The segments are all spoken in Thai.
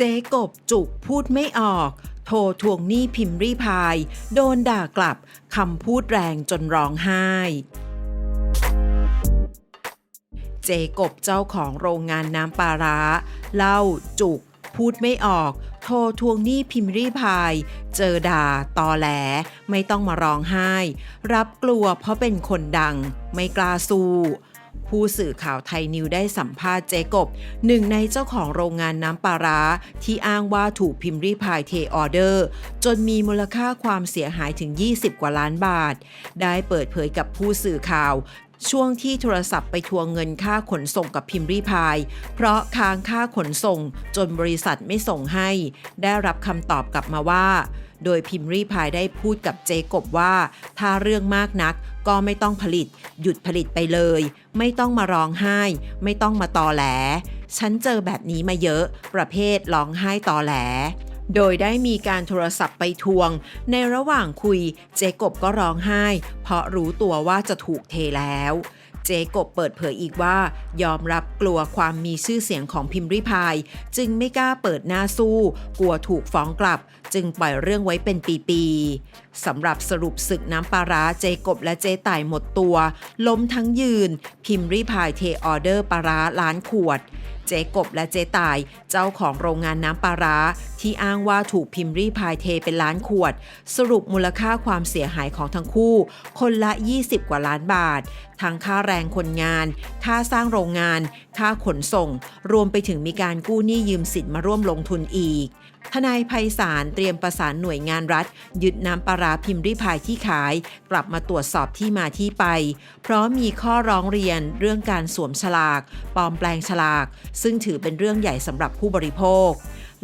เจ๊กบจุกพูดไม่ออก โทรทวงหนี้พิมพ์รีพาย โดนด่ากลับคำพูดแรงจนร้องไห้ เจกบเจ้าของโรงงานน้ำปลาร้าเล่าจุก พูดไม่ออก โทรทวงหนี้พิมพ์รีพาย เจอด่าตอแหล ไม่ต้องมาร้องไห้ รับกลัวเพราะเป็นคนดัง ไม่กล้าสู้ ผู้สื่อข่าวไทยนิวได้สัมภาษณ์เจกบ หนึ่งในเจ้าของโรงงานน้ำปลาร้า ที่อ้างว่าถูกพิมพ์รีพายเทออเดอร์ จนมีมูลค่าความเสียหายถึง 20 กว่าล้านบาท ได้เปิดเผยกับผู้สื่อข่าวช่วงที่โทรศัพท์ไปทวงเงินค่าขนส่งกับพิมพ์รีพาย เพราะค้างค่าขนส่งจนบริษัทไม่ส่งให้ ได้รับคำตอบกลับมาว่า โดยพิมรีพายได้พูดกับเจกบว่า ถ้าเรื่องมากนักก็ไม่ต้องผลิต หยุดผลิตไปเลย ไม่ต้องมาร้องไห้ ไม่ต้องมาตอแหล ฉันเจอแบบนี้มาเยอะ ประเภทร้องไห้ตอแหลโดยได้มีการโทรศัพท์ไปทวง ในระหว่างคุยเจกบก็ร้องไห้ เพราะรู้ตัวว่าจะถูกเทแล้ว เจกบเปิดเผยอีกว่า ยอมรับกลัวความมีชื่อเสียงของพิมพ์ริพาย จึงไม่กล้าเปิดหน้าสู้ กลัวถูกฟ้องกลับ จึงปล่อยเรื่องไว้เป็นปีๆสำหรับสรุปศึกน้ำปลาร้าเจกบและเจต่ายหมดตัว ล้มทั้งยืน พิมพ์ริพายเทออเดอร์ปลาร้าล้านขวด เจ๊กบและเจ๊ตาย เจ้าของโรงงานน้ำปลาร้า ที่อ้างว่าถูกพิมพ์รีพายเทเป็นล้านขวด สรุปมูลค่าความเสียหายของทั้งคู่ คนละ 20 กว่าล้านบาท ทั้งค่าแรงคนงาน ค่าสร้างโรงงาน ค่าขนส่ง รวมไปถึงมีการกู้หนี้ยืมสินมาร่วมลงทุนอีก ทนายไพศาลเตรียมประสานหน่วยงานรัฐ ยึดน้ำปลาร้าพิมพ์ริพายที่ขาย กลับมาตรวจสอบที่มาที่ไป เพราะมีข้อร้องเรียนเรื่องการสวมฉลาก ปลอมแปลงฉลาก ซึ่งถือเป็นเรื่องใหญ่สำหรับผู้บริโภค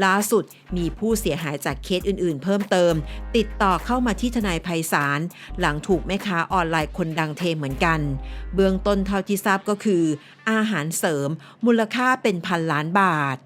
ล่าสุดมีผู้เสียหายจากเคสอื่นๆ เพิ่มเติม ติดต่อเข้ามาที่ทนายไพศาลหลังถูกแม่ค้าออนไลน์คนดังเทเหมือนกัน เบื้องต้นเท่าที่ทราบก็คือ อาหารเสริม มูลค่าเป็นพันล้านบาท